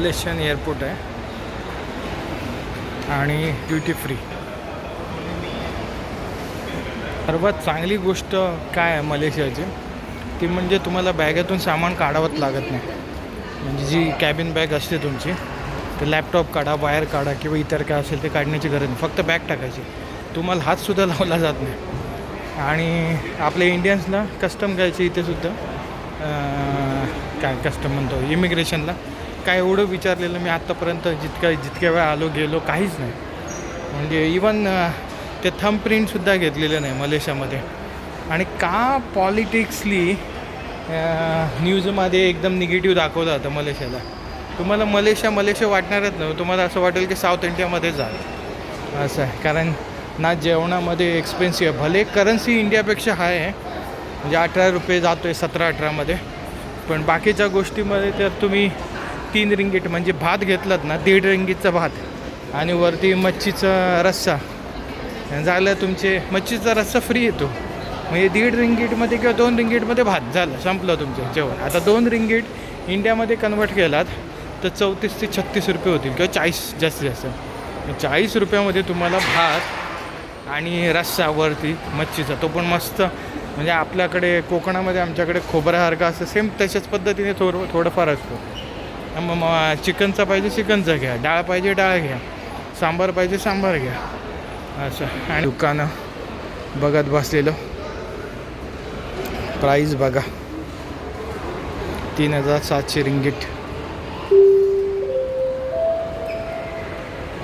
प्लेशन airport आहे. आणि duty free सर्वात चांगली गोष्ट काय आहे मलेशियाची? ती म्हणजे तुम्हाला बॅगेतून सामान काढावंच लागत नाही. म्हणजे जी कॅबिन बॅग असते तुमची ते लॅपटॉप काढा वायर काढा किंवा इतर काय असेल ते काढण्याची गरज नाही. फक्त बॅग टाकायची. तुम्हाला हातसुद्धा लावला जात नाही. आणि आपल्या इंडियन्सला कस्टम घ्यायची इथेसुद्धा काय कस्टम म्हणतो? इमिग्रेशनला काय एवढं विचारलेलं मी आत्तापर्यंत जितक्या जितक्या वेळा आलो गेलो काहीच नाही. म्हणजे इवन ते थंब प्रिंटसुद्धा घेतलेलं नाही मलेशियामध्ये. आणि का पॉलिटिक्सली न्यूजमध्ये एकदम निगेटिव्ह दाखवलं जातं मलेशियाला. तुम्हाला मलेशिया मलेशिया वाटणारच नाही. तुम्हाला असं वाटेल की साऊथ इंडियामध्ये जा. असं आहे. कारण ना जेवणामध्ये एक्सपेन्सिव्ह आहे. भले करन्सी इंडियापेक्षा हाय आहे. म्हणजे अठरा रुपये जातो आहे सतरा अठरामध्ये पण बाकीच्या गोष्टीमध्ये तर तुम्ही तीन रिंगीट म्हणजे भात घेतलात ना दीड रिंगीटचा भात आणि वरती मच्छीचा रस्सा. झालं तुमचे मच्छीचा रस्सा फ्री येतो. म्हणजे दीड रिंगीटमध्ये किंवा दोन रिंगीटमध्ये भात झालं संपलं तुमचं जेवण. आता दोन रिंगीट इंडियामध्ये कन्वर्ट केलात तर चौतीस ते छत्तीस रुपये होतील किंवा चाळीस जास्तीत जास्त. चाळीस रुपयामध्ये तुम्हाला भात आणि रस्सा वरती मच्छीचा. तो पण मस्त म्हणजे आपल्याकडे कोकणामध्ये आमच्याकडे खोबऱ्यासारखा असं सेम तशाच पद्धतीने थोडं थोडंफार असतो. मग मग चिकनचा पाहिजे चिकनचा घ्या. डाळ पाहिजे डाळ घ्या. सांबार पाहिजे सांबार घ्या. असं. आणि दुकानं बघत बसलेलं. प्राईस बघा. तीन हजार सातशे रिंगीट